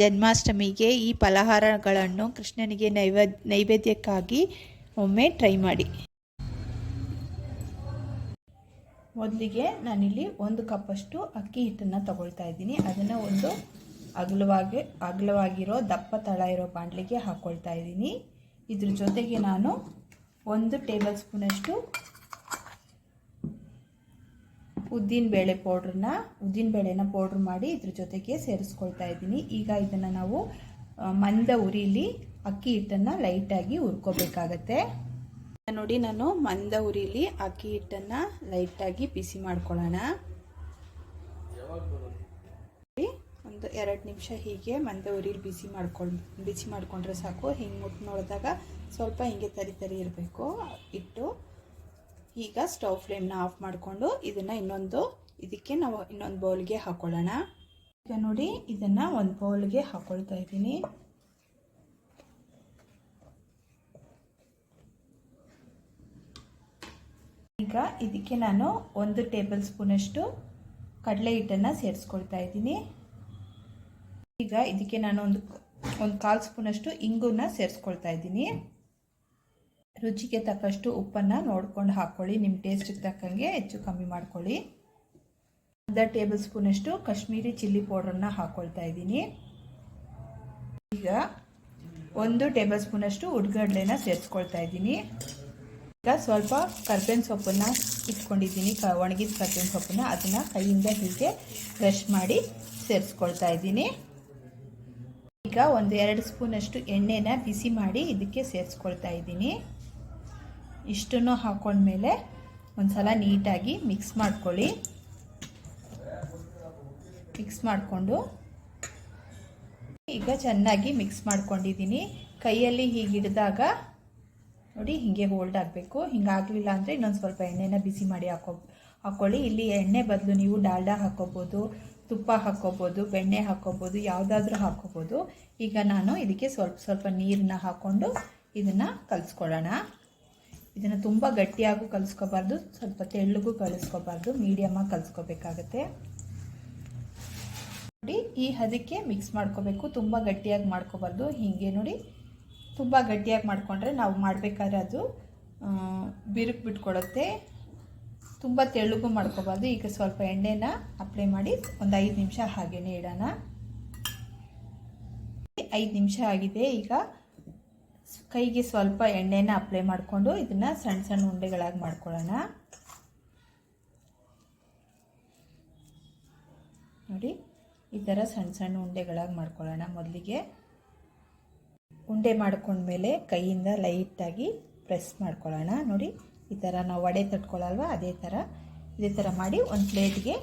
ಜನ್ಮಾಷ್ಟಮಿಗೆ ಈ ಫಲಹಾರಗಳನ್ನು ಕೃಷ್ಣನಿಗೆ ನೈವೇದ್ಯ ನೈವೇದ್ಯಕ್ಕಾಗಿ ಒಮ್ಮೆ ಟ್ರೈ ಮಾಡಿ. ಮೊದಲಿಗೆ ನಾನಿಲ್ಲಿ ಒಂದು ಕಪ್ಪಷ್ಟು ಅಕ್ಕಿ ಹಿಟ್ಟನ್ನು ತಗೊಳ್ತಾ ಇದ್ದೀನಿ. ಅದನ್ನು ಒಂದು ಅಗಲವಾಗಿ, ಅಗಲವಾಗಿರೋ ದಪ್ಪ ತಳ ಇರೋ ಬಾಣಲಿಗೆ ಹಾಕ್ಕೊಳ್ತಾ ಇದ್ದೀನಿ. ಇದ್ರ ಜೊತೆಗೆ ನಾನು ಒಂದು ಟೇಬಲ್ ಸ್ಪೂನಷ್ಟು ಉದ್ದಿನಬೇಳೆ ಪೌಡ್ರನ್ನ ಉದ್ದಿನಬೇಳೆನ ಪೌಡ್ರ್ ಮಾಡಿ ಇದ್ರ ಜೊತೆಗೆ ಸೇರಿಸ್ಕೊಳ್ತಾ ಇದ್ದೀನಿ. ಈಗ ಇದನ್ನು ನಾವು ಮಂದ ಉರಿಲಿ ಅಕ್ಕಿ ಹಿಟ್ಟನ್ನು ಲೈಟಾಗಿ ಹುರ್ಕೋಬೇಕಾಗತ್ತೆ. ನೋಡಿ ನಾನು ಮಂದ ಉರಿಲಿ ಅಕ್ಕಿ ಹಿಟ್ಟನ್ನು ಲೈಟಾಗಿ ಬಿಸಿ ಮಾಡ್ಕೊಳ್ಳೋಣ. ಒಂದು ಎರಡು ನಿಮಿಷ ಹೀಗೆ ಮಂದ ಉರಿಲಿ ಬಿಸಿ ಮಾಡ್ಕೊಳ್, ಬಿಸಿ ಮಾಡಿಕೊಂಡ್ರೆ ಸಾಕು. ಹಿಂಗೆ ಮುಟ್ಟು ನೋಡಿದಾಗ ಸ್ವಲ್ಪ ಹಿಂಗೆ ತರಿ ತರಿ ಇರಬೇಕು ಇಟ್ಟು ಈಗ ಸ್ಟವ್ ಫ್ಲೇಮ್ನ ಆಫ್ ಮಾಡಿಕೊಂಡು ಇದನ್ನು ಇನ್ನೊಂದು, ಇದಕ್ಕೆ ನಾವು ಇನ್ನೊಂದು ಬೌಲ್ಗೆ ಹಾಕೊಳ್ಳೋಣ. ಈಗ ನೋಡಿ, ಇದನ್ನು ಒಂದು ಬೌಲ್ಗೆ ಹಾಕೊಳ್ತಾ ಇದ್ದೀನಿ. ಈಗ ಇದಕ್ಕೆ ನಾನು ಒಂದು ಟೇಬಲ್ ಸ್ಪೂನಷ್ಟು ಕಡಲೆ ಹಿಟ್ಟನ್ನು ಸೇರಿಸ್ಕೊಳ್ತಾ ಇದ್ದೀನಿ. ಈಗ ಇದಕ್ಕೆ ನಾನು ಒಂದು ಒಂದು ಕಾಲು ಸ್ಪೂನಷ್ಟು ಇಂಗುನ ಸೇರಿಸ್ಕೊಳ್ತಾ ಇದ್ದೀನಿ. ರುಚಿಗೆ ತಕ್ಕಷ್ಟು ಉಪ್ಪನ್ನು ನೋಡ್ಕೊಂಡು ಹಾಕ್ಕೊಳ್ಳಿ ನಿಮ್ಮ ಟೇಸ್ಟಿಗೆ ತಕ್ಕಂಗೆ ಹೆಚ್ಚು ಕಮ್ಮಿ ಮಾಡ್ಕೊಳ್ಳಿ. ಅರ್ಧ ಟೇಬಲ್ ಸ್ಪೂನಷ್ಟು ಕಾಶ್ಮೀರಿ ಚಿಲ್ಲಿ ಪೌಡ್ರನ್ನ ಹಾಕ್ಕೊಳ್ತಾ ಇದ್ದೀನಿ. ಈಗ ಒಂದು ಟೇಬಲ್ ಸ್ಪೂನಷ್ಟು ಉಡ್ಗಡ್ಲೆನ ಸೇರಿಸ್ಕೊಳ್ತಾ ಇದ್ದೀನಿ. ಈಗ ಸ್ವಲ್ಪ ಕರ್ಬೇವಿನ ಸೊಪ್ಪನ್ನು ಇಟ್ಕೊಂಡಿದ್ದೀನಿ. ಕ, ಒಣಗಿದ ಕರ್ಬೇವಿನ ಸೊಪ್ಪನ್ನು ಅದನ್ನು ಕೈಯಿಂದ ಹೀಗೆ ಬ್ರಷ್ ಮಾಡಿ ಸೇರಿಸ್ಕೊಳ್ತಾ ಇದ್ದೀನಿ. ಈಗ ಒಂದು ಎರಡು ಸ್ಪೂನಷ್ಟು ಎಣ್ಣೆನ ಬಿಸಿ ಮಾಡಿ ಇದಕ್ಕೆ ಸೇರಿಸ್ಕೊಳ್ತಾ ಇದ್ದೀನಿ. ಇಷ್ಟನ್ನು ಹಾಕೊಂಡ್ಮೇಲೆ ಒಂದು ಸಲ ನೀಟಾಗಿ ಮಿಕ್ಸ್ ಮಾಡ್ಕೊಳ್ಳಿ. ಮಿಕ್ಸ್ ಮಾಡಿಕೊಂಡು. ಈಗ ಚೆನ್ನಾಗಿ ಮಿಕ್ಸ್ ಮಾಡ್ಕೊಂಡಿದ್ದೀನಿ. ಕೈಯಲ್ಲಿ ಹೀಗೆ ಹಿಡಿದಾಗ ನೋಡಿ ಹೀಗೆ ಹೋಲ್ಡ್ ಆಗಬೇಕು. ಹಿಂಗಾಗಲಿಲ್ಲ ಅಂದರೆ ಇನ್ನೊಂದು ಸ್ವಲ್ಪ ಎಣ್ಣೆನ ಬಿಸಿ ಮಾಡಿ ಹಾಕೋ ಹಾಕ್ಕೊಳ್ಳಿ ಇಲ್ಲಿ ಎಣ್ಣೆ ಬದಲು ನೀವು ಡಾಲ್ಡಾ ಹಾಕ್ಕೋಬೋದು ತುಪ್ಪ ಹಾಕ್ಕೋಬೋದು ಬೆಣ್ಣೆ ಹಾಕ್ಕೋಬೋದು ಯಾವುದಾದ್ರೂ ಹಾಕ್ಕೋಬೋದು ಈಗ ನಾನು ಇದಕ್ಕೆ ಸ್ವಲ್ಪ ಸ್ವಲ್ಪ ನೀರನ್ನ ಹಾಕ್ಕೊಂಡು ಇದನ್ನು ಕಲಿಸ್ಕೊಳ್ಳೋಣ. ಇದನ್ನು ತುಂಬ ಗಟ್ಟಿಯಾಗೂ ಕಲಿಸ್ಕೋಬಾರ್ದು, ಸ್ವಲ್ಪ ತೆಳ್ಳಗೂ ಕಲಿಸ್ಕೋಬಾರ್ದು ಮೀಡಿಯಮಾಗಿ ಕಲಿಸ್ಕೋಬೇಕಾಗತ್ತೆ. ನೋಡಿ, ಈ ಹದಕ್ಕೆ ಮಿಕ್ಸ್ ಮಾಡ್ಕೋಬೇಕು, ತುಂಬ ಗಟ್ಟಿಯಾಗಿ ಮಾಡ್ಕೋಬಾರ್ದು. ಹೀಗೆ ನೋಡಿ, ತುಂಬ ಗಟ್ಟಿಯಾಗಿ ಮಾಡಿಕೊಂಡ್ರೆ ನಾವು ಮಾಡಬೇಕಾದ್ರೆ ಅದು ಬಿರುಕು ಬಿಟ್ಕೊಡುತ್ತೆ ತುಂಬ ತೆಳ್ಳಗೂ ಮಾಡ್ಕೋಬಾರ್ದು. ಈಗ ಸ್ವಲ್ಪ ಎಣ್ಣೆನ ಅಪ್ಲೈ ಮಾಡಿ ಒಂದು ಐದು ನಿಮಿಷ ಹಾಗೇನೆ ಇಡೋಣ. ಐದು ನಿಮಿಷ ಆಗಿದೆ. ಈಗ ಕೈಗೆ ಸ್ವಲ್ಪ ಎಣ್ಣೆನ ಅಪ್ಲೈ ಮಾಡಿಕೊಂಡು ಇದನ್ನು ಸಣ್ಣ ಸಣ್ಣ ಉಂಡೆಗಳಾಗಿ ಮಾಡ್ಕೊಳ್ಳೋಣ. ನೋಡಿ, ಈ ಥರ ಸಣ್ಣ ಸಣ್ಣ ಉಂಡೆಗಳಾಗಿ ಮಾಡ್ಕೊಳ್ಳೋಣ ಮೊದಲಿಗೆ. ಉಂಡೆ ಮಾಡ್ಕೊಂಡ್ಮೇಲೆ ಕೈಯಿಂದ ಲೈಟಾಗಿ ಪ್ರೆಸ್ ಮಾಡ್ಕೊಳ್ಳೋಣ. ನೋಡಿ, ಈ ಥರ ನಾವು ವಡೆ ತಟ್ಕೊಳ್ಳಲ್ವ ಅದೇ ಥರ ಇದೇ ಥರ ಮಾಡಿ ಒಂದು ಪ್ಲೇಟ್ಗೆ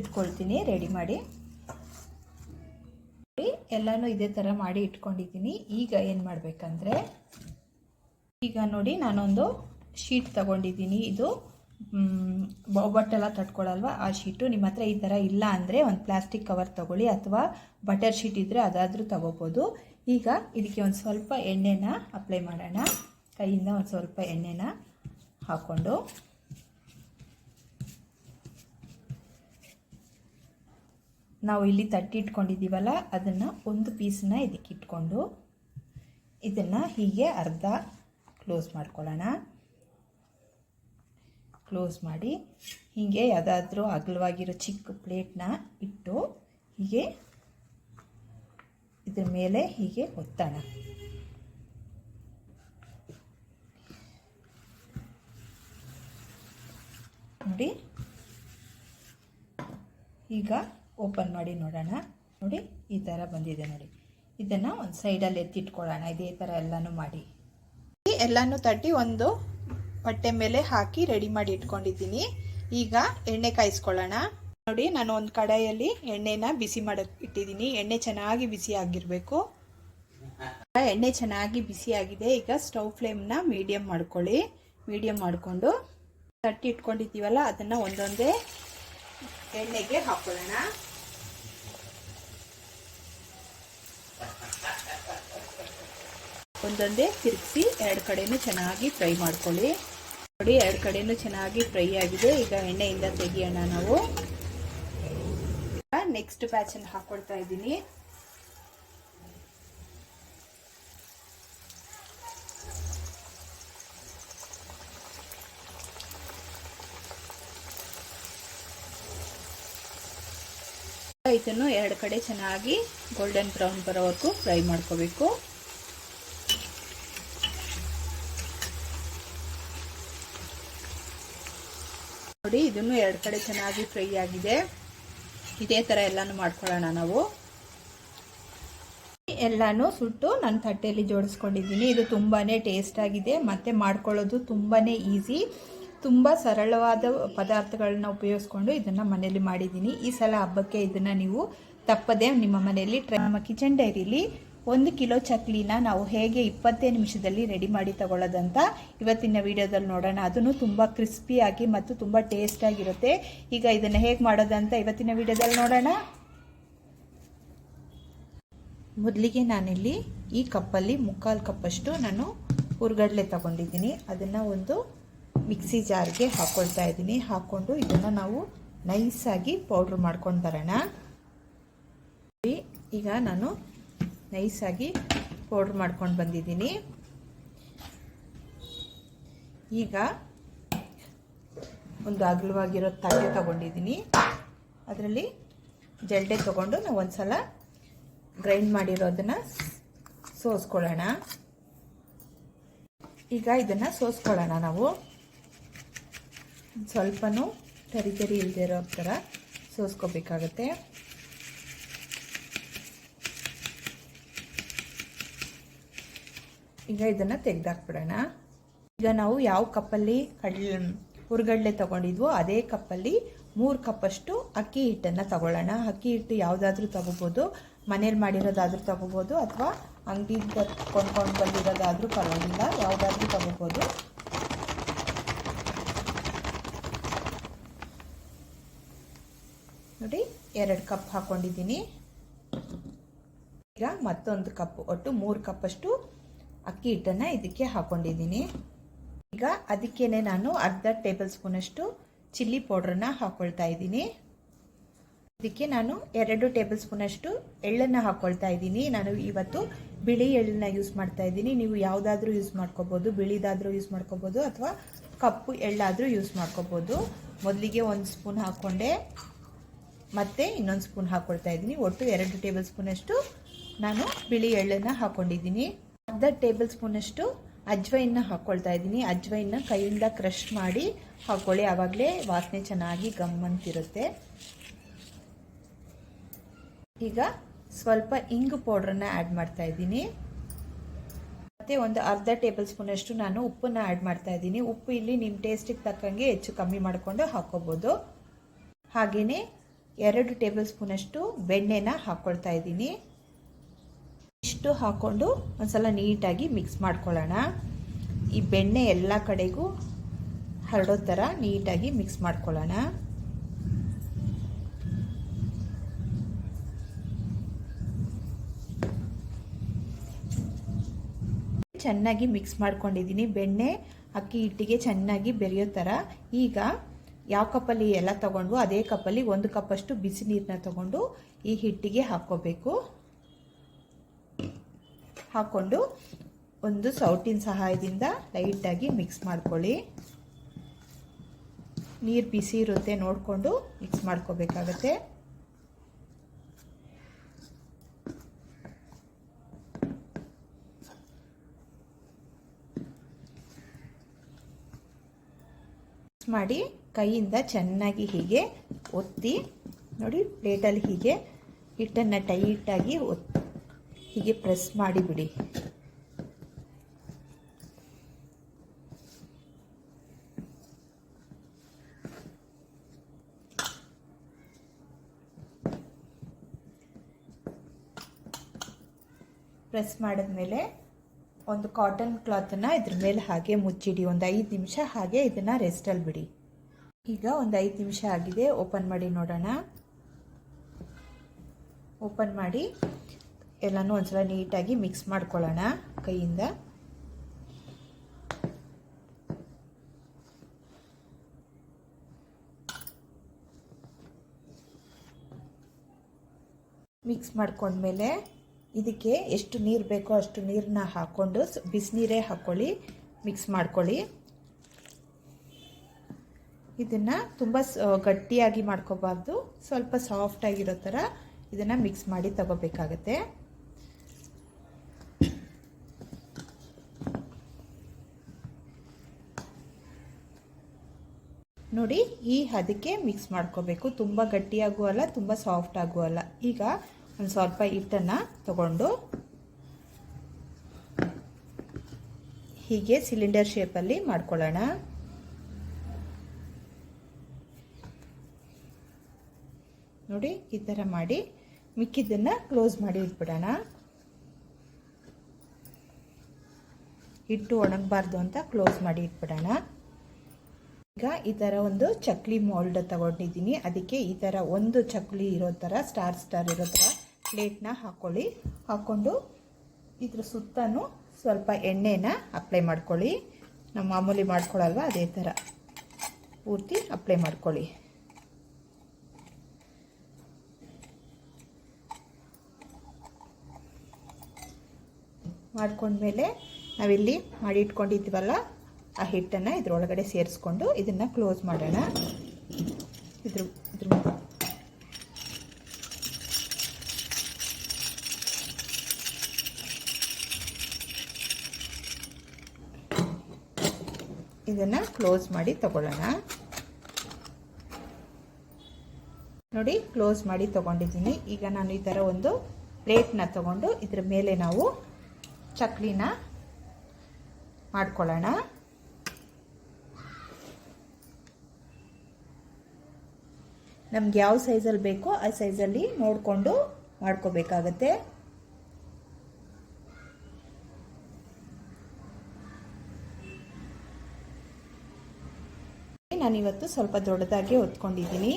ಇಟ್ಕೊಳ್ತೀನಿ ರೆಡಿ ಮಾಡಿ. ಎಲ್ಲನೂ ಇದೇ ಥರ ಮಾಡಿ ಇಟ್ಕೊಂಡಿದ್ದೀನಿ. ಈಗ ಏನು ಮಾಡಬೇಕಂದ್ರೆ, ಈಗ ನೋಡಿ ನಾನೊಂದು ಶೀಟ್ ತಗೊಂಡಿದ್ದೀನಿ. ಇದು ಬಟ್ಟೆಲ್ಲ ತಟ್ಕೊಳ್ಳಲ್ವ ಆ ಶೀಟು. ನಿಮ್ಮ ಹತ್ರ ಈ ಥರ ಇಲ್ಲ ಅಂದರೆ ಒಂದು ಪ್ಲಾಸ್ಟಿಕ್ ಕವರ್ ತಗೊಳ್ಳಿ ಅಥವಾ ಬಟರ್ ಶೀಟ್ ಇದ್ದರೆ ಅದಾದರೂ ತಗೋಬೋದು. ಈಗ ಇದಕ್ಕೆ ಒಂದು ಸ್ವಲ್ಪ ಎಣ್ಣೆನ ಅಪ್ಲೈ ಮಾಡೋಣ. ಕೈಯಿಂದ ಒಂದು ಸ್ವಲ್ಪ ಎಣ್ಣೆನ ಹಾಕ್ಕೊಂಡು ನಾವು ಇಲ್ಲಿ ತಟ್ಟಿ ಇಟ್ಕೊಂಡಿದ್ದೀವಲ್ಲ, ಅದನ್ನು ಒಂದು ಪೀಸನ್ನ ಇದಕ್ಕೆ ಇಟ್ಕೊಂಡು ಇದನ್ನು ಹೀಗೆ ಅರ್ಧ ಕ್ಲೋಸ್ ಮಾಡ್ಕೊಳ್ಳೋಣ. ಕ್ಲೋಸ್ ಮಾಡಿ ಹೀಗೆ ಯಾವುದಾದ್ರೂ ಅಗಲವಾಗಿರೋ ಚಿಕ್ಕ ಪ್ಲೇಟ್ನ ಇಟ್ಟು ಹೀಗೆ ಇದ್ರ ಮೇಲೆ ಹೀಗೆ ಒತ್ತೋಣ. ನೋಡಿ, ಈಗ ಓಪನ್ ಮಾಡಿ ನೋಡೋಣ. ನೋಡಿ, ಈ ಥರ ಬಂದಿದೆ ನೋಡಿ. ಇದನ್ನು ಒಂದು ಸೈಡಲ್ಲಿ ಎತ್ತಿಟ್ಕೊಳ್ಳೋಣ. ಇದೇ ಥರ ಎಲ್ಲನೂ ಮಾಡಿ. ಎಲ್ಲನೂ ತಟ್ಟಿ ಒಂದು ಬಟ್ಟೆ ಮೇಲೆ ಹಾಕಿ ರೆಡಿ ಮಾಡಿ ಇಟ್ಕೊಂಡಿದ್ದೀನಿ. ಈಗ ಎಣ್ಣೆ ಕಾಯಿಸ್ಕೊಳ್ಳೋಣ. ನೋಡಿ, ನಾನು ಒಂದು ಕಡಾಯಲ್ಲಿ ಎಣ್ಣೆನ ಬಿಸಿ ಮಾಡಕ್ಕೆ ಇಟ್ಟಿದ್ದೀನಿ. ಎಣ್ಣೆ ಚೆನ್ನಾಗಿ ಬಿಸಿ ಆಗಿರಬೇಕು. ಎಣ್ಣೆ ಚೆನ್ನಾಗಿ ಬಿಸಿ ಆಗಿದೆ. ಈಗ ಸ್ಟವ್ ಫ್ಲೇಮ್ನ ಮೀಡಿಯಮ್ ಮಾಡ್ಕೊಳ್ಳಿ. ಮೀಡಿಯಮ್ ಮಾಡಿಕೊಂಡು ತಟ್ಟಿ ಇಟ್ಕೊಂಡಿದ್ದೀವಲ್ಲ, ಅದನ್ನು ಒಂದೊಂದೇ ಎಣ್ಣೆಗೆ ಹಾಕೊಳ್ಳೋಣ. ಒಂದೊಂದೇ ತಿರುಗಿಸಿ ಎರಡು ಕಡೆಯೂ ಚೆನ್ನಾಗಿ ಫ್ರೈ ಮಾಡ್ಕೊಳ್ಳಿ. ನೋಡಿ, ಎರಡು ಕಡೆಯೂ ಚೆನ್ನಾಗಿ ಫ್ರೈ ಆಗಿದೆ. ಈಗ ಎಣ್ಣೆಯಿಂದ ತೆಗಿಯೋಣ ನಾವು. ನೆಕ್ಸ್ಟ್ ಬ್ಯಾಚನ್ನು ಹಾಕೊಳ್ತಾ ಇದ್ದೀನಿ. ಇದನ್ನು ಎರಡು ಕಡೆ ಚೆನ್ನಾಗಿ ಗೋಲ್ಡನ್ ಬ್ರೌನ್ ಬರೋವರೆಗೂ ಫ್ರೈ ಮಾಡ್ಕೋಬೇಕು ನೋಡಿ ಇದನ್ನು ಎರಡು ಕಡೆ ಚೆನ್ನಾಗಿ ಫ್ರೈ ಆಗಿದೆ. ಇದೇ ಥರ ಎಲ್ಲಾನು ಮಾಡ್ಕೊಳ್ಳೋಣ ನಾವು. ಎಲ್ಲಾನು ಸುಟ್ಟು ನನ್ನ ತಟ್ಟೆಯಲ್ಲಿ ಜೋಡಿಸ್ಕೊಂಡಿದ್ದೀನಿ. ಇದು ತುಂಬಾ ಟೇಸ್ಟ್ ಆಗಿದೆ. ಮತ್ತು ಮಾಡ್ಕೊಳ್ಳೋದು ತುಂಬಾ ಈಸಿ ತುಂಬ ಸರಳವಾದ ಪದಾರ್ಥಗಳನ್ನ ಉಪಯೋಗಿಸ್ಕೊಂಡು ಇದನ್ನು ಮನೆಯಲ್ಲಿ ಮಾಡಿದ್ದೀನಿ. ಈ ಸಲ ಹಬ್ಬಕ್ಕೆ ಇದನ್ನು ನೀವು ತಪ್ಪದೆ ನಿಮ್ಮ ಮನೆಯಲ್ಲಿ ಟ್ರೈ ನಮ್ಮ ಕಿಚನ್ ಡೈರಿಲಿ ಒಂದು ಕಿಲೋ ಚಕ್ಲಿನ ನಾವು ಹೇಗೆ ಇಪ್ಪತ್ತೇ ನಿಮಿಷದಲ್ಲಿ ರೆಡಿ ಮಾಡಿ ತಗೊಳ್ಳೋದಂತ ಇವತ್ತಿನ ವಿಡಿಯೋದಲ್ಲಿ ನೋಡೋಣ. ಅದನ್ನು ತುಂಬ ಕ್ರಿಸ್ಪಿಯಾಗಿ ಮತ್ತು ತುಂಬ ಟೇಸ್ಟಾಗಿರುತ್ತೆ ಈಗ ಇದನ್ನು ಹೇಗೆ ಮಾಡೋದಂತ ಇವತ್ತಿನ ವಿಡಿಯೋದಲ್ಲಿ ನೋಡೋಣ. ಮೊದಲಿಗೆ ನಾನಿಲ್ಲಿ ಈ ಕಪ್ಪಲ್ಲಿ ಮುಕ್ಕಾಲು ಕಪ್ಪಷ್ಟು ನಾನು ಹುರ್ಗಡ್ಲೆ ತಗೊಂಡಿದ್ದೀನಿ. ಅದನ್ನು ಒಂದು ಮಿಕ್ಸಿ ಜಾರ್ಗೆ ಹಾಕ್ಕೊಳ್ತಾ ಇದ್ದೀನಿ. ಹಾಕ್ಕೊಂಡು ಇದನ್ನು ನಾವು ನೈಸಾಗಿ ಪೌಡ್ರ್ ಮಾಡ್ಕೊಂಡು ಬರೋಣ. ಈಗ ನಾನು ನೈಸಾಗಿ ಪೌಡ್ರ್ ಮಾಡ್ಕೊಂಡು ಬಂದಿದ್ದೀನಿ. ಈಗ ಒಂದು ಅಗಲವಾಗಿರೋ ತಟ್ಟೆ ತೊಗೊಂಡಿದ್ದೀನಿ. ಅದರಲ್ಲಿ ಜಲ್ಡೆ ತಗೊಂಡು ನಾವು ಒಂದು ಸಲ ಗ್ರೈಂಡ್ ಮಾಡಿರೋದನ್ನು ಸೋಸ್ಕೊಳ್ಳೋಣ. ಈಗ ಇದನ್ನು ಸೋಸ್ಕೊಳ್ಳೋಣ ನಾವು. ಸ್ವಲ್ಪನೂ ತರಿ ತರಿ ಇಲ್ಲದೆ ಇರೋ ಥರ ಸೋಸ್ಕೋಬೇಕಾಗತ್ತೆ. ಈಗ ಇದನ್ನು ತೆಗೆದಾಕ್ಬಿಡೋಣ. ಈಗ ನಾವು ಯಾವ ಕಪ್ಪಲ್ಲಿ ಕಡಲೆ ಹುರ್ಗಡ್ಲೆ ತಗೊಂಡಿದ್ವೋ ಅದೇ ಕಪ್ಪಲ್ಲಿ ಮೂರು ಕಪ್ಪಷ್ಟು ಅಕ್ಕಿ ಹಿಟ್ಟನ್ನು ತಗೊಳ್ಳೋಣ. ಅಕ್ಕಿ ಹಿಟ್ಟು ಯಾವುದಾದ್ರೂ ತಗೋಬೋದು, ಮನೇಲಿ ಮಾಡಿರೋದಾದ್ರೂ ತಗೋಬೋದು ಅಥವಾ ಅಂಗಡಿಯಿಂದ ಕೊಂಡ್ಕೊಂಡು ಬಂದಿರೋದಾದರೂ ಪರವಾಗಿಲ್ಲ, ಯಾವುದಾದ್ರೂ ತಗೋಬೋದು. ನೋಡಿ, ಎರಡು ಕಪ್ ಹಾಕ್ಕೊಂಡಿದ್ದೀನಿ ಈಗ ಮತ್ತೊಂದು ಕಪ್, ಒಟ್ಟು ಮೂರು ಕಪ್ಪಷ್ಟು ಅಕ್ಕಿ ಹಿಟ್ಟನ್ನು ಇದಕ್ಕೆ ಹಾಕ್ಕೊಂಡಿದ್ದೀನಿ ಈಗ ಅದಕ್ಕೇನೆ ನಾನು ಅರ್ಧ ಟೇಬಲ್ ಸ್ಪೂನಷ್ಟು ಚಿಲ್ಲಿ ಪೌಡ್ರನ್ನ ಹಾಕ್ಕೊಳ್ತಾ ಇದ್ದೀನಿ. ಇದಕ್ಕೆ ನಾನು ಎರಡು ಟೇಬಲ್ ಸ್ಪೂನಷ್ಟು ಎಳ್ಳನ್ನು ಹಾಕ್ಕೊಳ್ತಾ ಇದ್ದೀನಿ. ನಾನು ಇವತ್ತು ಬಿಳಿ ಎಳ್ಳನ್ನ ಯೂಸ್ ಮಾಡ್ತಾ ಇದ್ದೀನಿ. ನೀವು ಯಾವುದಾದ್ರೂ ಯೂಸ್ ಮಾಡ್ಕೋಬೋದು, ಬಿಳಿದಾದರೂ ಯೂಸ್ ಮಾಡ್ಕೋಬೋದು ಅಥವಾ ಕಪ್ಪು ಎಳ್ಳಾದರೂ ಯೂಸ್ ಮಾಡ್ಕೋಬೋದು. ಮೊದಲಿಗೆ ಒಂದು ಸ್ಪೂನ್ ಹಾಕ್ಕೊಂಡೆ ಮತ್ತೆ ಇನ್ನೊಂದು ಸ್ಪೂನ್ ಹಾಕ್ಕೊಳ್ತಾ ಇದ್ದೀನಿ. ಒಟ್ಟು ಎರಡು ಟೇಬಲ್ ಸ್ಪೂನಷ್ಟು ನಾನು ಬಿಳಿ ಎಳ್ಳನ್ನು ಹಾಕ್ಕೊಂಡಿದ್ದೀನಿ ಅರ್ಧ ಟೇಬಲ್ ಸ್ಪೂನಷ್ಟು ಅಜ್ವೈನ್ನ ಹಾಕ್ಕೊಳ್ತಾ ಇದ್ದೀನಿ. ಅಜ್ವೈನ್ನ ಕೈಯಿಂದ ಕ್ರಷ್ ಮಾಡಿ ಹಾಕ್ಕೊಳ್ಳಿ ಆವಾಗಲೇ ವಾಸನೆ ಚೆನ್ನಾಗಿ ಗಮ್ಮಂತಿರುತ್ತೆ ಈಗ ಸ್ವಲ್ಪ ಇಂಗು ಪೌಡ್ರನ್ನ ಆ್ಯಡ್ ಮಾಡ್ತಾ ಇದ್ದೀನಿ. ಮತ್ತು ಒಂದು ಅರ್ಧ ಟೇಬಲ್ ಸ್ಪೂನಷ್ಟು ನಾನು ಉಪ್ಪನ್ನು ಆ್ಯಡ್ ಮಾಡ್ತಾ ಇದ್ದೀನಿ. ಉಪ್ಪು ಇಲ್ಲಿ ನಿಮ್ಮ ಟೇಸ್ಟಿಗೆ ತಕ್ಕಂಗೆ ಹೆಚ್ಚು ಕಮ್ಮಿ ಮಾಡಿಕೊಂಡು ಹಾಕ್ಕೋಬೋದು ಹಾಗೆಯೇ ಎರಡು ಟೇಬಲ್ ಸ್ಪೂನಷ್ಟು ಬೆಣ್ಣೆನ ಹಾಕ್ಕೊಳ್ತಾ ಇದ್ದೀನಿ. ಇಷ್ಟು ಹಾಕ್ಕೊಂಡು ಒಂದ್ಸಲ ನೀಟಾಗಿ ಮಿಕ್ಸ್ ಮಾಡ್ಕೊಳ್ಳೋಣ. ಈ ಬೆಣ್ಣೆ ಎಲ್ಲ ಕಡೆಗೂ ಹರಡೋ ಥರ ನೀಟಾಗಿ ಮಿಕ್ಸ್ ಮಾಡ್ಕೊಳ್ಳೋಣ. ಚೆನ್ನಾಗಿ ಮಿಕ್ಸ್ ಮಾಡ್ಕೊಂಡಿದ್ದೀನಿ ಬೆಣ್ಣೆ. ಅಕ್ಕಿ ಹಿಟ್ಟಿಗೆ ಚೆನ್ನಾಗಿ ಬೆರೆಯೋ ಥರ. ಈಗ ಯಾವ ಕಪ್ಪಲ್ಲಿ ಎಲ್ಲ ತಗೊಂಡು ಅದೇ ಕಪ್ಪಲ್ಲಿ ಒಂದು ಕಪ್ಪಷ್ಟು ಬಿಸಿ ನೀರನ್ನ ತಗೊಂಡು ಈ ಹಿಟ್ಟಿಗೆ ಹಾಕ್ಕೋಬೇಕು. ಹಾಕ್ಕೊಂಡು ಒಂದು ಸೌಟಿನ ಸಹಾಯದಿಂದ ಲೈಟಾಗಿ ಮಿಕ್ಸ್ ಮಾಡ್ಕೊಳ್ಳಿ. ನೀರು ಬಿಸಿ ಇರುತ್ತೆ ನೋಡಿಕೊಂಡು ಮಿಕ್ಸ್ ಮಾಡ್ಕೋಬೇಕಾಗತ್ತೆ. ಮಾಡಿ ಕೈಯಿಂದ ಚೆನ್ನಾಗಿ ಹೀಗೆ ಒತ್ತಿ, ನೋಡಿ, ಪ್ಲೇಟಲ್ಲಿ ಹೀಗೆ ಹಿಟ್ಟನ್ನು ಟೈಟಾಗಿ ಒತ್ ಹೀಗೆ ಪ್ರೆಸ್ ಮಾಡಿಬಿಡಿ ಪ್ರೆಸ್ ಮಾಡಿದ್ಮೇಲೆ ಒಂದು ಕಾಟನ್ ಕ್ಲಾತನ್ನು ಇದ್ರ ಮೇಲೆ ಹಾಗೆ ಮುಚ್ಚಿಡಿ. ಒಂದು ಐದು ನಿಮಿಷ ಹಾಗೆ ಇದನ್ನು ರೆಸ್ಟಲ್ಲಿ ಬಿಡಿ. ಈಗ ಒಂದು ಐದು ನಿಮಿಷ ಆಗಿದೆ. ಓಪನ್ ಮಾಡಿ ನೋಡೋಣ. ಓಪನ್ ಮಾಡಿ ಎಲ್ಲನೂ ಒಂದ್ಸಲ ನೀಟಾಗಿ ಮಿಕ್ಸ್ ಮಾಡ್ಕೊಳ್ಳೋಣ ಕೈಯಿಂದ. ಮಿಕ್ಸ್ ಮಾಡ್ಕೊಂಡ್ಮೇಲೆ ಇದಕ್ಕೆ ಎಷ್ಟು ನೀರು ಬೇಕೋ ಅಷ್ಟು ನೀರನ್ನ ಹಾಕ್ಕೊಂಡು ಬಿಸಿನೀರೇ ಹಾಕ್ಕೊಳ್ಳಿ ಮಿಕ್ಸ್ ಮಾಡ್ಕೊಳ್ಳಿ. ಇದನ್ನು ತುಂಬ ಗಟ್ಟಿಯಾಗಿ ಮಾಡ್ಕೋಬಾರ್ದು. ಸ್ವಲ್ಪ ಸಾಫ್ಟಾಗಿರೋ ಥರ ಇದನ್ನು ಮಿಕ್ಸ್ ಮಾಡಿ ತಗೋಬೇಕಾಗತ್ತೆ. ನೋಡಿ, ಈ ಅದಕ್ಕೆ ಮಿಕ್ಸ್ ಮಾಡ್ಕೋಬೇಕು. ತುಂಬ ಗಟ್ಟಿಯಾಗೂ ಅಲ್ಲ, ತುಂಬ ಸಾಫ್ಟ್ ಆಗೂ ಅಲ್ಲ. ಈಗ ಒಂದು ಸ್ವಲ್ಪ ಹಿಟ್ಟನ್ನು ತಗೊಂಡು ಹೀಗೆ ಸಿಲಿಂಡರ್ ಶೇಪಲ್ಲಿ ಮಾಡ್ಕೊಳ್ಳೋಣ. ನೋಡಿ, ಈ ಥರ ಮಾಡಿ ಮಿಕ್ಕಿದ್ದನ್ನು ಕ್ಲೋಸ್ ಮಾಡಿ ಇಟ್ಬಿಡೋಣ. ಹಿಟ್ಟು ಒಣಗಬಾರ್ದು ಅಂತ ಕ್ಲೋಸ್ ಮಾಡಿ ಇಟ್ಬಿಡೋಣ. ಈಗ ಈ ಥರ ಒಂದು ಚಕ್ಲಿ ಮೋಲ್ಡ್ ತಗೊಂಡಿದ್ದೀನಿ. ಅದಕ್ಕೆ ಈ ಥರ ಒಂದು ಚಕ್ಲಿ ಇರೋ ಥರ ಸ್ಟಾರ್ ಸ್ಟಾರ್ ಇರೋ ಥರ ಪ್ಲೇಟ್ನ ಹಾಕ್ಕೊಳ್ಳಿ ಹಾಕ್ಕೊಂಡು ಇದ್ರ ಸುತ್ತನೂ ಸ್ವಲ್ಪ ಎಣ್ಣೆನ ಅಪ್ಲೈ ಮಾಡ್ಕೊಳ್ಳಿ. ನಮ್ಮ ಮಾಮೂಲಿ ಮಾಡ್ಕೊಳಲ್ವ ಅದೇ ಥರ ಪೂರ್ತಿ ಅಪ್ಲೈ ಮಾಡ್ಕೊಳ್ಳಿ. ಮಾಡ್ಕೊಂಡ್ಮೇಲೆ ನಾವಿಲ್ಲಿ ಮಾಡಿ ಇಟ್ಕೊಂಡಿದ್ವಲ್ಲ ಆ ಹಿಟ್ಟನ್ನು ಇದರೊಳಗಡೆ ಸೇರಿಸ್ಕೊಂಡು ಇದನ್ನು ಕ್ಲೋಸ್ ಮಾಡೋಣ. ಇದ್ರ ಇದ್ರ ಇದನ್ನು ಕ್ಲೋಸ್ ಮಾಡಿ ತಗೊಳ್ಳೋಣ. ನೋಡಿ ಕ್ಲೋಸ್ ಮಾಡಿ ತಗೊಂಡಿದ್ದೀನಿ. ಈಗ ನಾನು ಈ ಥರ ಒಂದು ಪ್ಲೇಟ್ನ ತಗೊಂಡು ಇದ್ರ ಮೇಲೆ ನಾವು ಚಕ್ಲಿನ ಮಾಡ್ಕೊಳ್ಳೋಣ. ನಮ್ಗೆ ಯಾವ ಸೈಜಲ್ಲಿ ಬೇಕೋ ಆ ಸೈಜಲ್ಲಿ ನೋಡಿಕೊಂಡು ಮಾಡ್ಕೋಬೇಕಾಗತ್ತೆ. ನಾನಿವತ್ತು ಸ್ವಲ್ಪ ದೊಡ್ಡದಾಗಿ ಹೊತ್ಕೊಂಡಿದ್ದೀನಿ.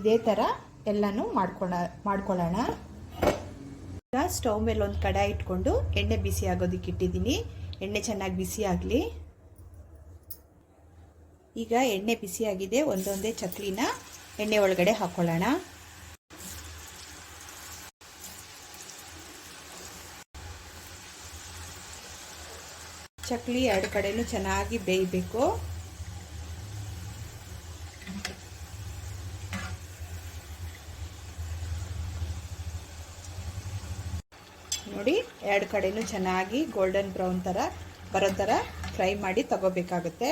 ಇದೇ ಥರ ಎಲ್ಲನೂ ಮಾಡ್ಕೊಳ, ಮಾಡ್ಕೊಳ್ಳೋಣ. ಈಗ ಸ್ಟವ್ ಮೇಲೆ ಒಂದು ಕಡಾಯಿ ಇಟ್ಕೊಂಡು ಎಣ್ಣೆ ಬಿಸಿ ಆಗೋದಕ್ಕೆ ಇಟ್ಟಿದ್ದೀನಿ. ಎಣ್ಣೆ ಚೆನ್ನಾಗಿ ಬಿಸಿ ಆಗಲಿ. ಈಗ ಎಣ್ಣೆ ಬಿಸಿಯಾಗಿದೆ ಒಂದೊಂದೇ ಚಕ್ಲಿನ ಎಣ್ಣೆ ಒಳಗಡೆ ಹಾಕೊಳ್ಳೋಣ. ಚಕ್ಲಿ ಎರಡು ಕಡೆನೂ ಚೆನ್ನಾಗಿ ಬೇಯಬೇಕು. ನೋಡಿ, ಎರಡು ಕಡೆನೂ ಚೆನ್ನಾಗಿ ಗೋಲ್ಡನ್ ಬ್ರೌನ್ ಥರ ಬರೋ ಥರ ಫ್ರೈ ಮಾಡಿ ತಗೋಬೇಕಾಗುತ್ತೆ.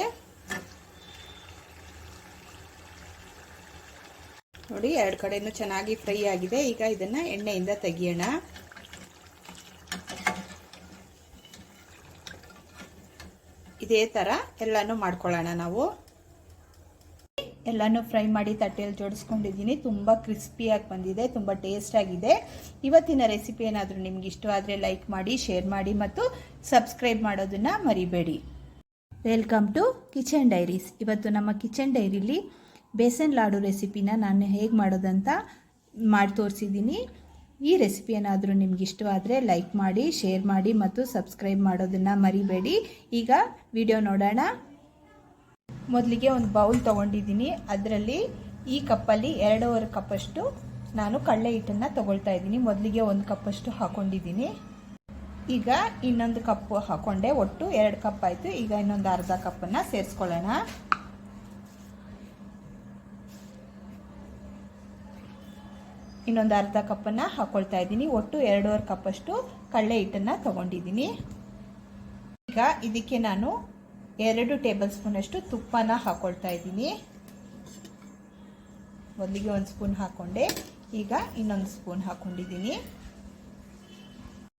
ನೋಡಿ, ಎರಡು ಕಡೆಯೂ ಚೆನ್ನಾಗಿ ಫ್ರೈ ಆಗಿದೆ. ಈಗ ಇದನ್ನು ಎಣ್ಣೆಯಿಂದ ತೆಗಿಯೋಣ. ಇದೇ ಥರ ಎಲ್ಲನೂ ಮಾಡ್ಕೊಳ್ಳೋಣ ನಾವು. ಎಲ್ಲನೂ ಫ್ರೈ ಮಾಡಿ ತಟ್ಟೆಯಲ್ಲಿ ಜೋಡಿಸ್ಕೊಂಡಿದ್ದೀನಿ. ತುಂಬ ಕ್ರಿಸ್ಪಿಯಾಗಿ ಬಂದಿದೆ, ತುಂಬ ಟೇಸ್ಟಾಗಿದೆ ಇವತ್ತಿನ ರೆಸಿಪಿ ಏನಾದರೂ ನಿಮ್ಗೆ ಇಷ್ಟವಾದರೆ ಲೈಕ್ ಮಾಡಿ ಶೇರ್ ಮಾಡಿ ಮತ್ತು ಸಬ್ಸ್ಕ್ರೈಬ್ ಮಾಡೋದನ್ನು ಮರಿಬೇಡಿ. ವೆಲ್ಕಮ್ ಟು ಕಿಚನ್ ಡೈರೀಸ್ ಇವತ್ತು ನಮ್ಮ ಕಿಚನ್ ಡೈರಿಲಿ ಬೇಸನ್ ಲಾಡು ರೆಸಿಪಿನ ನಾನು ಹೇಗೆ ಮಾಡೋದಂತ ಮಾಡಿ ತೋರಿಸಿದ್ದೀನಿ. ಈ ರೆಸಿಪಿ ಏನಾದರೂ ನಿಮ್ಗೆ ಇಷ್ಟವಾದರೆ ಲೈಕ್ ಮಾಡಿ, ಶೇರ್ ಮಾಡಿ ಮತ್ತು ಸಬ್ಸ್ಕ್ರೈಬ್ ಮಾಡೋದನ್ನು ಮರಿಬೇಡಿ. ಈಗ ವಿಡಿಯೋ ನೋಡೋಣ. ಮೊದಲಿಗೆ ಒಂದು ಬೌಲ್ ತೊಗೊಂಡಿದ್ದೀನಿ. ಅದರಲ್ಲಿ ಈ ಕಪ್ಪಲ್ಲಿ ಎರಡೂವರೆ ಕಪ್ಪಷ್ಟು ನಾನು ಕಡಲೆ ಹಿಟ್ಟನ್ನು ತೊಗೊಳ್ತಾ ಇದ್ದೀನಿ. ಮೊದಲಿಗೆ ಒಂದು ಕಪ್ಪಷ್ಟು ಹಾಕೊಂಡಿದ್ದೀನಿ. ಈಗ ಇನ್ನೊಂದು ಕಪ್ಪು ಹಾಕೊಂಡೆ. ಒಟ್ಟು ಎರಡು ಕಪ್ ಆಯಿತು. ಈಗ ಇನ್ನೊಂದು ಅರ್ಧ ಕಪ್ಪನ್ನು ಸೇರಿಸ್ಕೊಳ್ಳೋಣ. ಇನ್ನೊಂದು ಅರ್ಧ ಕಪ್ಪನ್ನು ಹಾಕ್ಕೊಳ್ತಾ ಇದ್ದೀನಿ. ಒಟ್ಟು ಎರಡೂವರೆ ಕಪ್ಪಷ್ಟು ಕಡಲೆ ಹಿಟ್ಟನ್ನು ತೊಗೊಂಡಿದ್ದೀನಿ. ಈಗ ಇದಕ್ಕೆ ನಾನು ಎರಡು ಟೇಬಲ್ ಸ್ಪೂನಷ್ಟು ತುಪ್ಪನ ಹಾಕ್ಕೊಳ್ತಾ ಇದ್ದೀನಿ. ಮೊದಲಿಗೆ ಒಂದು ಸ್ಪೂನ್ ಹಾಕ್ಕೊಂಡೆ ಈಗ ಇನ್ನೊಂದು ಸ್ಪೂನ್ ಹಾಕ್ಕೊಂಡಿದ್ದೀನಿ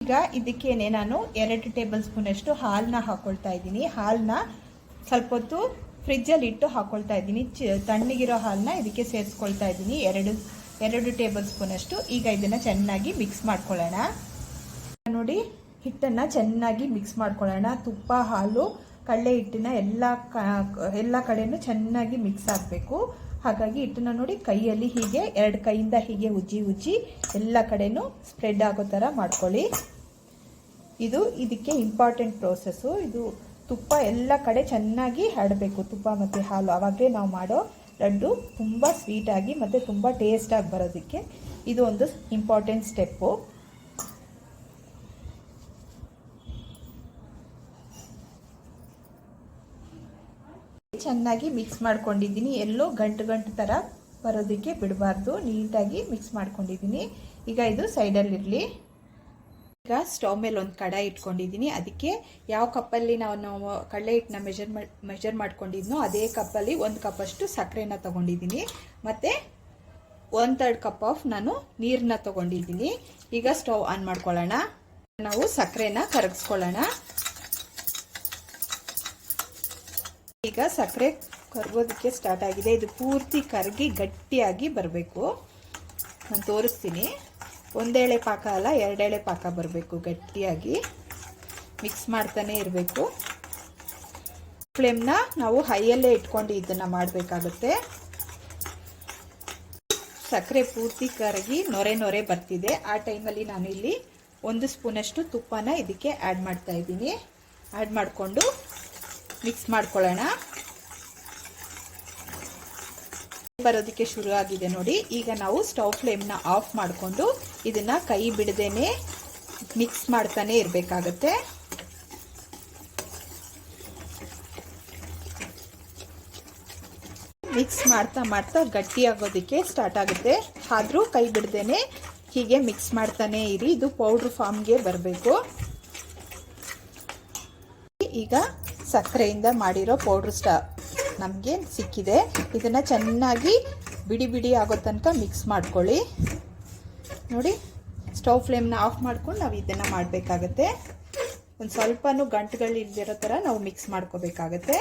ಈಗ ಇದಕ್ಕೇನೆ ನಾನು ಎರಡು ಟೇಬಲ್ ಸ್ಪೂನಷ್ಟು ಹಾಲನ್ನ ಹಾಕ್ಕೊಳ್ತಾ ಇದ್ದೀನಿ. ಹಾಲನ್ನ ಸ್ವಲ್ಪ ಹೊತ್ತು ಫ್ರಿಜ್ಜಲ್ಲಿ ಇಟ್ಟು ಹಾಕ್ಕೊಳ್ತಾ ಇದ್ದೀನಿ. ತಣ್ಣಗಿರೋ ಹಾಲನ್ನ ಇದಕ್ಕೆ ಸೇರಿಸ್ಕೊಳ್ತಾ ಇದ್ದೀನಿ. ಎರಡು ಎರಡು ಟೇಬಲ್ ಸ್ಪೂನಷ್ಟು ಈಗ ಇದನ್ನು ಚೆನ್ನಾಗಿ ಮಿಕ್ಸ್ ಮಾಡ್ಕೊಳ್ಳೋಣ. ನೋಡಿ, ಹಿಟ್ಟನ್ನು ಚೆನ್ನಾಗಿ ಮಿಕ್ಸ್ ಮಾಡ್ಕೊಳ್ಳೋಣ. ತುಪ್ಪ, ಹಾಲು ಕಳ್ಳೆ ಹಿಟ್ಟಿನ ಎಲ್ಲ ಎಲ್ಲ ಕಡೆನೂ ಚೆನ್ನಾಗಿ ಮಿಕ್ಸ್ ಆಗಬೇಕು. ಹಾಗಾಗಿ ಹಿಟ್ಟನ್ನ ನೋಡಿ ಕೈಯಲ್ಲಿ ಹೀಗೆ, ಎರಡು ಕೈಯಿಂದ ಹೀಗೆ ಉಜ್ಜಿ ಉಜ್ಜಿ ಎಲ್ಲ ಕಡೆನೂ ಸ್ಪ್ರೆಡ್ ಆಗೋ ಥರ ಮಾಡ್ಕೊಳ್ಳಿ. ಇದು ಇದಕ್ಕೆ ಇಂಪಾರ್ಟೆಂಟ್ ಪ್ರೋಸೆಸ್ಸು ಇದು ತುಪ್ಪ ಎಲ್ಲ ಕಡೆ ಚೆನ್ನಾಗಿ ಹರಡಬೇಕು. ತುಪ್ಪ ಮತ್ತು ಹಾಲು. ಆವಾಗಲೇ ನಾವು ಮಾಡೋ ಲಡ್ಡು ತುಂಬ ಸ್ವೀಟಾಗಿ ಮತ್ತು ತುಂಬ ಟೇಸ್ಟಾಗಿ ಬರೋದಕ್ಕೆ ಇದು ಒಂದು ಇಂಪಾರ್ಟೆಂಟ್ ಸ್ಟೆಪ್ಪು ಚೆನ್ನಾಗಿ ಮಿಕ್ಸ್ ಮಾಡ್ಕೊಂಡಿದ್ದೀನಿ. ಎಲ್ಲೋ ಗಂಟು ಗಂಟು ಥರ ಬರೋದಕ್ಕೆ ಬಿಡಬಾರ್ದು. ನೀಟಾಗಿ ಮಿಕ್ಸ್ ಮಾಡ್ಕೊಂಡಿದ್ದೀನಿ. ಈಗ ಇದು ಸೈಡಲ್ಲಿರಲಿ ಈಗ ಸ್ಟವ್ ಮೇಲೆ ಒಂದು ಕಡ ಇಟ್ಕೊಂಡಿದ್ದೀನಿ. ಅದಕ್ಕೆ ಯಾವ ಕಪ್ಪಲ್ಲಿ ನಾವು ಕಡಲೆ ಹಿಟ್ಟನ್ನ ಮೆಜರ್ ಮೆಜರ್ ಮಾಡ್ಕೊಂಡಿದ್ನೋ ಅದೇ ಕಪ್ಪಲ್ಲಿ ಒಂದು ಕಪ್ಪಷ್ಟು ಸಕ್ಕರೆನ ತೊಗೊಂಡಿದ್ದೀನಿ. ಮತ್ತು ಒನ್ ತರ್ಡ್ ಕಪ್ ಆಫ್ ನಾನು ನೀರನ್ನ ತೊಗೊಂಡಿದ್ದೀನಿ. ಈಗ ಸ್ಟವ್ ಆನ್ ಮಾಡ್ಕೊಳ್ಳೋಣ. ನಾವು ಸಕ್ಕರೆನ ಕರಗಿಸ್ಕೊಳ್ಳೋಣ. ಈಗ ಸಕ್ಕರೆ ಕರಗೋದಕ್ಕೆ ಸ್ಟಾರ್ಟ್ ಆಗಿದೆ. ಇದು ಪೂರ್ತಿ ಕರಗಿ ಗಟ್ಟಿಯಾಗಿ ಬರಬೇಕು. ನಾನು ತೋರಿಸ್ತೀನಿ. ಒಂದೇಳೆ ಪಾಕ ಅಲ್ಲ, ಎರಡೆಳೆ ಪಾಕ ಬರಬೇಕು ಗಟ್ಟಿಯಾಗಿ. ಮಿಕ್ಸ್ ಮಾಡ್ತಾನೆ ಇರಬೇಕು. ಫ್ಲೇಮ್ನ ನಾವು ಹೈಯಲ್ಲೇ ಇಟ್ಕೊಂಡು ಇದನ್ನು ಮಾಡಬೇಕಾಗುತ್ತೆ. ಸಕ್ಕರೆ ಪೂರ್ತಿ ಕರಗಿ ನೊರೆ ನೊರೆ ಬರ್ತಿದೆ. ಆ ಟೈಮಲ್ಲಿ ನಾನು ಇಲ್ಲಿ ಒಂದು ಸ್ಪೂನಷ್ಟು ತುಪ್ಪನ ಇದಕ್ಕೆ ಆ್ಯಡ್ ಮಾಡ್ತಾ ಇದ್ದೀನಿ. ಆ್ಯಡ್ ಮಾಡಿಕೊಂಡು ಮಿಕ್ಸ್ ಮಾಡ್ಕೊಳ್ಳೋಣ. ಬರೋದಕ್ಕೆ ಶುರು ಆಗಿದೆ ನೋಡಿ. ಈಗ ನಾವು ಸ್ಟವ್ ಫ್ಲೇಮ್ನ ಆಫ್ ಮಾಡಿಕೊಂಡು ಇದನ್ನ ಕೈ ಬಿಡದೇನೆ ಮಿಕ್ಸ್ ಮಾಡ್ತಾನೆ ಇರಬೇಕಾಗತ್ತೆ. ಮಿಕ್ಸ್ ಮಾಡ್ತಾ ಮಾಡ್ತಾ ಗಟ್ಟಿ ಆಗೋದಕ್ಕೆ ಸ್ಟಾರ್ಟ್ ಆಗುತ್ತೆ. ಆದರೂ ಕೈ ಬಿಡದೇನೆ ಹೀಗೆ ಮಿಕ್ಸ್ ಮಾಡ್ತಾನೆ ಇರಿ. ಇದು ಪೌಡ್ರ್ ಫಾರ್ಮ್ಗೆ ಬರಬೇಕು. ಈಗ ಸಕ್ಕರೆಯಿಂದ ಮಾಡಿರೋ ಪೌಡ್ರ್ ಸ್ಟಾ ನಮಗೆ ಸಿಕ್ಕಿದೆ. ಇದನ್ನು ಚೆನ್ನಾಗಿ ಬಿಡಿ ಬಿಡಿ ಆಗೋ ತನಕ ಮಿಕ್ಸ್ ಮಾಡ್ಕೊಳ್ಳಿ. ನೋಡಿ ಸ್ಟವ್ ಫ್ಲೇಮ್ನ ಆಫ್ ಮಾಡ್ಕೊಂಡು ನಾವು ಇದನ್ನು ಮಾಡಬೇಕಾಗತ್ತೆ. ಒಂದು ಸ್ವಲ್ಪನೂ ಗಂಟುಗಳು ಇಲ್ದಿರೋ ಥರ ನಾವು ಮಿಕ್ಸ್ ಮಾಡ್ಕೋಬೇಕಾಗತ್ತೆ.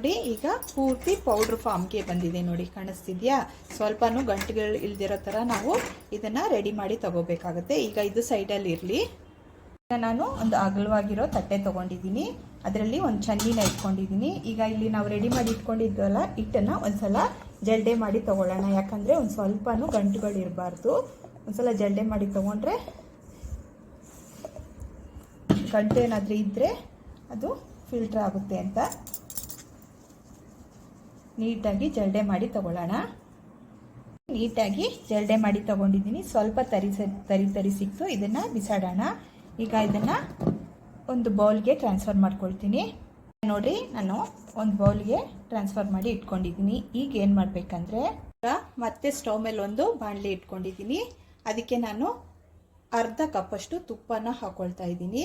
ನೋಡಿ, ಈಗ ಪೂರ್ತಿ ಪೌಡ್ರ್ ಫಾರ್ಮ್ಗೆ ಬಂದಿದೆ ನೋಡಿ, ಕಾಣಿಸ್ತಿದ್ಯಾ? ಸ್ವಲ್ಪನೂ ಗಂಟುಗಳು ಇಲ್ದಿರೋ ಥರ ನಾವು ಇದನ್ನು ರೆಡಿ ಮಾಡಿ ತಗೋಬೇಕಾಗತ್ತೆ. ಈಗ ಇದು ಸೈಡಲ್ಲಿ ಇರಲಿ. ಈಗ ನಾನು ಒಂದು ಅಗಲವಾಗಿರೋ ತಟ್ಟೆ ತೊಗೊಂಡಿದ್ದೀನಿ. ಅದರಲ್ಲಿ ಒಂದು ಚನ್ನಿನ ಇಟ್ಕೊಂಡಿದ್ದೀನಿ. ಈಗ ಇಲ್ಲಿ ನಾವು ರೆಡಿ ಮಾಡಿ ಇಟ್ಕೊಂಡಿದ್ವಲ್ಲ, ಹಿಟ್ಟನ್ನು ಒಂದ್ಸಲ ಜಲ್ಡೆ ಮಾಡಿ ತೊಗೊಳ್ಳೋಣ. ಯಾಕಂದರೆ ಒಂದು ಸ್ವಲ್ಪನೂ ಗಂಟುಗಳು ಇರಬಾರ್ದು. ಒಂದ್ಸಲ ಜಲ್ಡೆ ಮಾಡಿ ತೊಗೊಂಡ್ರೆ ಗಂಟು ಏನಾದರೂ ಇದ್ದರೆ ಅದು ಫಿಲ್ಟ್ರ್ ಆಗುತ್ತೆ ಅಂತ. ನೀಟಾಗಿ ಜಲ್ಡೆ ಮಾಡಿ ತಗೊಳ್ಳೋಣ. ನೀಟಾಗಿ ಜಲ್ಡೆ ಮಾಡಿ ತಗೊಂಡಿದ್ದೀನಿ. ಸ್ವಲ್ಪ ತರಿ ತರಿ ತರಿ ಸಿಕ್ತು. ಇದನ್ನು ಬಿಸಾಡೋಣ. ಈಗ ಇದನ್ನು ಒಂದು ಬೌಲ್ಗೆ ಟ್ರಾನ್ಸ್ಫರ್ ಮಾಡ್ಕೊಳ್ತೀನಿ. ನೋಡಿ ನಾನು ಒಂದು ಬೌಲ್ಗೆ ಟ್ರಾನ್ಸ್ಫರ್ ಮಾಡಿ ಇಟ್ಕೊಂಡಿದ್ದೀನಿ. ಈಗ ಏನು ಮಾಡಬೇಕಂದ್ರೆ ಮತ್ತೆ ಸ್ಟವ್ ಮೇಲೆ ಒಂದು ಬಾಣಲಿ ಇಟ್ಕೊಂಡಿದ್ದೀನಿ. ಅದಕ್ಕೆ ನಾನು ಅರ್ಧ ಕಪ್ಪಷ್ಟು ತುಪ್ಪನ ಹಾಕೊಳ್ತಾ ಇದ್ದೀನಿ.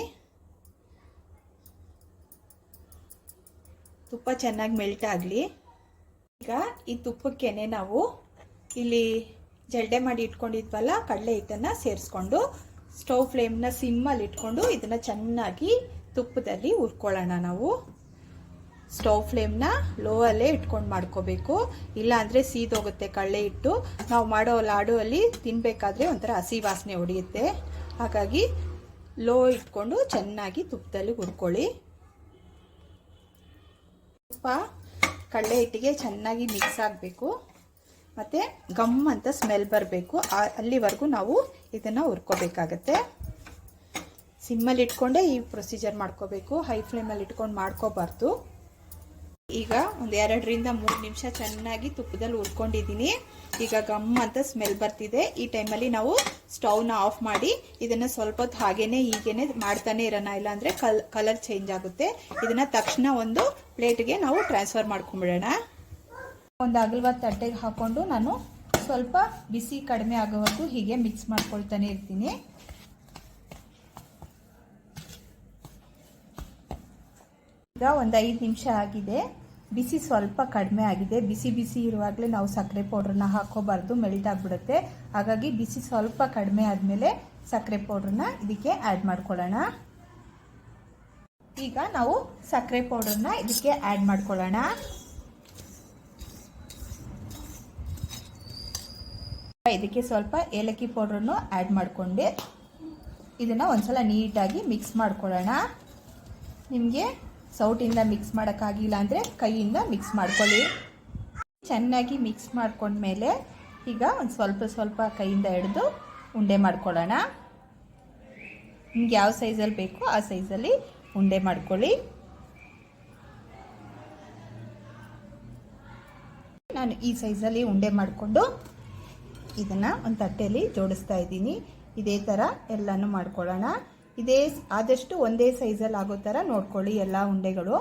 ತುಪ್ಪ ಚೆನ್ನಾಗಿ ಮೆಲ್ಟ್ ಆಗಲಿ. ಈಗ ಈ ತುಪ್ಪಕ್ಕೇನೆ ನಾವು ಇಲ್ಲಿ ಜಲ್ಡೆ ಮಾಡಿ ಇಟ್ಕೊಂಡಿದ್ವಲ್ಲ, ಕಡಲೆ ಹಿಟ್ಟನ್ನು ಸೇರಿಸ್ಕೊಂಡು ಸ್ಟವ್ ಫ್ಲೇಮ್ನ ಸಿಮ್ಮಲ್ಲಿ ಇಟ್ಕೊಂಡು ಇದನ್ನು ಚೆನ್ನಾಗಿ ತುಪ್ಪದಲ್ಲಿ ಹುರ್ಕೊಳ್ಳೋಣ ನಾವು. ಸ್ಟವ್ ಫ್ಲೇಮ್ನ ಲೋ ಅಲ್ಲೇ ಇಟ್ಕೊಂಡು ಮಾಡ್ಕೋಬೇಕು. ಇಲ್ಲಾಂದರೆ ಸೀದೋಗುತ್ತೆ ಕಳ್ಳೆ ಇಟ್ಟು ನಾವು ಮಾಡೋ ಲಾಡು ಅಲ್ಲಿ ತಿನ್ನಬೇಕಾದ್ರೆ ಒಂಥರ ಹಸಿ ವಾಸನೆ ಹೊಡೆಯುತ್ತೆ. ಹಾಗಾಗಿ ಲೋ ಇಟ್ಕೊಂಡು ಚೆನ್ನಾಗಿ ತುಪ್ಪದಲ್ಲಿ ಹುರ್ಕೊಳ್ಳಿ. ತುಪ್ಪ ಕಡಲೆ ಹಿಟ್ಟಿಗೆ ಚೆನ್ನಾಗಿ ಮಿಕ್ಸ್ ಆಗಬೇಕು. ಮತ್ತು ಗಮ್ ಅಂತ ಸ್ಮೆಲ್ ಬರಬೇಕು. ಅಲ್ಲಿವರೆಗೂ ನಾವು ಇದನ್ನು ಹುರ್ಕೋಬೇಕಾಗತ್ತೆ. ಸಿಮ್ಮಲ್ಲಿ ಇಟ್ಕೊಂಡೇ ಈ ಪ್ರೊಸೀಜರ್ ಮಾಡ್ಕೋಬೇಕು. ಹೈ ಫ್ಲೇಮಲ್ಲಿ ಇಟ್ಕೊಂಡು ಮಾಡ್ಕೋಬಾರ್ದು. ಈಗ ಒಂದು ಎರಡರಿಂದ ಮೂರು ನಿಮಿಷ ಚೆನ್ನಾಗಿ ತುಪ್ಪದಲ್ಲಿ ಹುರ್ಕೊಂಡಿದ್ದೀನಿ. ಈಗ ಗಮ್ ಅಂತ ಸ್ಮೆಲ್ ಬರ್ತಿದೆ. ಈ ಟೈಮಲ್ಲಿ ನಾವು ಸ್ಟವ್ನ ಆಫ್ ಮಾಡಿ ಇದನ್ನು ಸ್ವಲ್ಪ ಹೊತ್ತು ಹಾಗೇನೆ ಹೀಗೇನೆ ಮಾಡ್ತಾನೆ ಇರೋಣ. ಇಲ್ಲಾಂದರೆ ಕಲ್ ಕಲರ್ ಚೇಂಜ್ ಆಗುತ್ತೆ. ಇದನ್ನು ತಕ್ಷಣ ಒಂದು ಪ್ಲೇಟ್ಗೆ ನಾವು ಟ್ರಾನ್ಸ್ಫರ್ ಮಾಡ್ಕೊಂಬಿಡೋಣ. ಒಂದು ಅಗಲವಾದ ತಟ್ಟೆಗೆ ಹಾಕ್ಕೊಂಡು ನಾನು ಸ್ವಲ್ಪ ಬಿಸಿ ಕಡಿಮೆ ಆಗೋವರೆಗೂ ಹೀಗೆ ಮಿಕ್ಸ್ ಮಾಡ್ಕೊಳ್ತಾನೆ ಇರ್ತೀನಿ. ಈಗ ಒಂದು ಐದು ನಿಮಿಷ ಆಗಿದೆ. ಬಿಸಿ ಸ್ವಲ್ಪ ಕಡಿಮೆ ಆಗಿದೆ. ಬಿಸಿ ಬಿಸಿ ಇರುವಾಗಲೇ ನಾವು ಸಕ್ಕರೆ ಪೌಡ್ರನ್ನ ಹಾಕೋಬಾರ್ದು ಮೆಲ್ಟ್ ಆಗಿಬಿಡುತ್ತೆ ಹಾಗಾಗಿ ಬಿಸಿ ಸ್ವಲ್ಪ ಕಡಿಮೆ ಆದಮೇಲೆ ಸಕ್ಕರೆ ಪೌಡ್ರನ್ನ ಇದಕ್ಕೆ ಆ್ಯಡ್ ಮಾಡ್ಕೊಳ್ಳೋಣ. ಈಗ ನಾವು ಸಕ್ಕರೆ ಪೌಡ್ರನ್ನ ಇದಕ್ಕೆ ಆ್ಯಡ್ ಮಾಡ್ಕೊಳ್ಳೋಣ. ಇದಕ್ಕೆ ಸ್ವಲ್ಪ ಏಲಕ್ಕಿ ಪೌಡ್ರನ್ನು ಆ್ಯಡ್ ಮಾಡಿಕೊಂಡೆ. ಇದನ್ನು ಒಂದ್ಸಲ ನೀಟಾಗಿ ಮಿಕ್ಸ್ ಮಾಡ್ಕೊಳ್ಳೋಣ. ನಿಮಗೆ ಸೌಟಿಂದ ಮಿಕ್ಸ್ ಮಾಡೋಕ್ಕಾಗಿಲ್ಲ ಅಂದರೆ ಕೈಯಿಂದ ಮಿಕ್ಸ್ ಮಾಡ್ಕೊಳ್ಳಿ. ಚೆನ್ನಾಗಿ ಮಿಕ್ಸ್ ಮಾಡ್ಕೊಂಡ್ಮೇಲೆ ಈಗ ಒಂದು ಸ್ವಲ್ಪ ಸ್ವಲ್ಪ ಕೈಯಿಂದ ಹಿಡಿದು ಉಂಡೆ ಮಾಡ್ಕೊಳ್ಳೋಣ. ನಿಮ್ಗೆ ಯಾವ ಸೈಜಲ್ಲಿ ಬೇಕೋ ಆ ಸೈಜಲ್ಲಿ ಉಂಡೆ ಮಾಡ್ಕೊಳ್ಳಿ. ನಾನು ಈ ಸೈಜಲ್ಲಿ ಉಂಡೆ ಮಾಡಿಕೊಂಡು ಇದನ್ನು ಒಂದು ತಟ್ಟೆಯಲ್ಲಿ ಜೋಡಿಸ್ತಾ ಇದ್ದೀನಿ. ಇದೇ ಥರ ಎಲ್ಲನೂ ಮಾಡ್ಕೊಳ್ಳೋಣ. ಇದೇ ಆದಷ್ಟು ಒಂದೇ ಸೈಜಲ್ಲಿ ಆಗೋ ಥರ ನೋಡ್ಕೊಳ್ಳಿ ಎಲ್ಲ ಉಂಡೆಗಳು.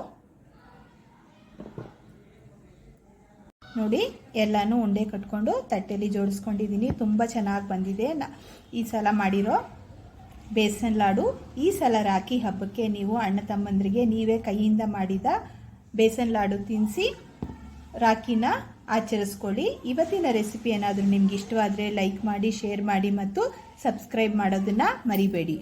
ನೋಡಿ, ಎಲ್ಲನೂ ಉಂಡೆ ಕಟ್ಕೊಂಡು ತಟ್ಟೆಯಲ್ಲಿ ಜೋಡಿಸ್ಕೊಂಡಿದ್ದೀನಿ. ತುಂಬ ಚೆನ್ನಾಗಿ ಬಂದಿದೆ. ಈ ಸಲ ಮಾಡಿರೋ ಬೇಸನ್ ಲಾಡು, ಈ ಸಲ ರಾಖಿ ಹಬ್ಬಕ್ಕೆ ನೀವು ಅಣ್ಣ ತಮ್ಮಂದ್ರಿಗೆ ನೀವೇ ಕೈಯಿಂದ ಮಾಡಿದ ಬೇಸನ್ ಲಾಡು ತಿನ್ನಿಸಿ ರಾಖಿನ ಆಚರಿಸ್ಕೊಳ್ಳಿ. ಇವತ್ತಿನ ರೆಸಿಪಿ ಏನಾದರೂ ನಿಮ್ಗೆ ಇಷ್ಟವಾದರೆ ಲೈಕ್ ಮಾಡಿ ಶೇರ್ ಮಾಡಿ ಮತ್ತು ಸಬ್ಸ್ಕ್ರೈಬ್ ಮಾಡೋದನ್ನು ಮರಿಬೇಡಿ.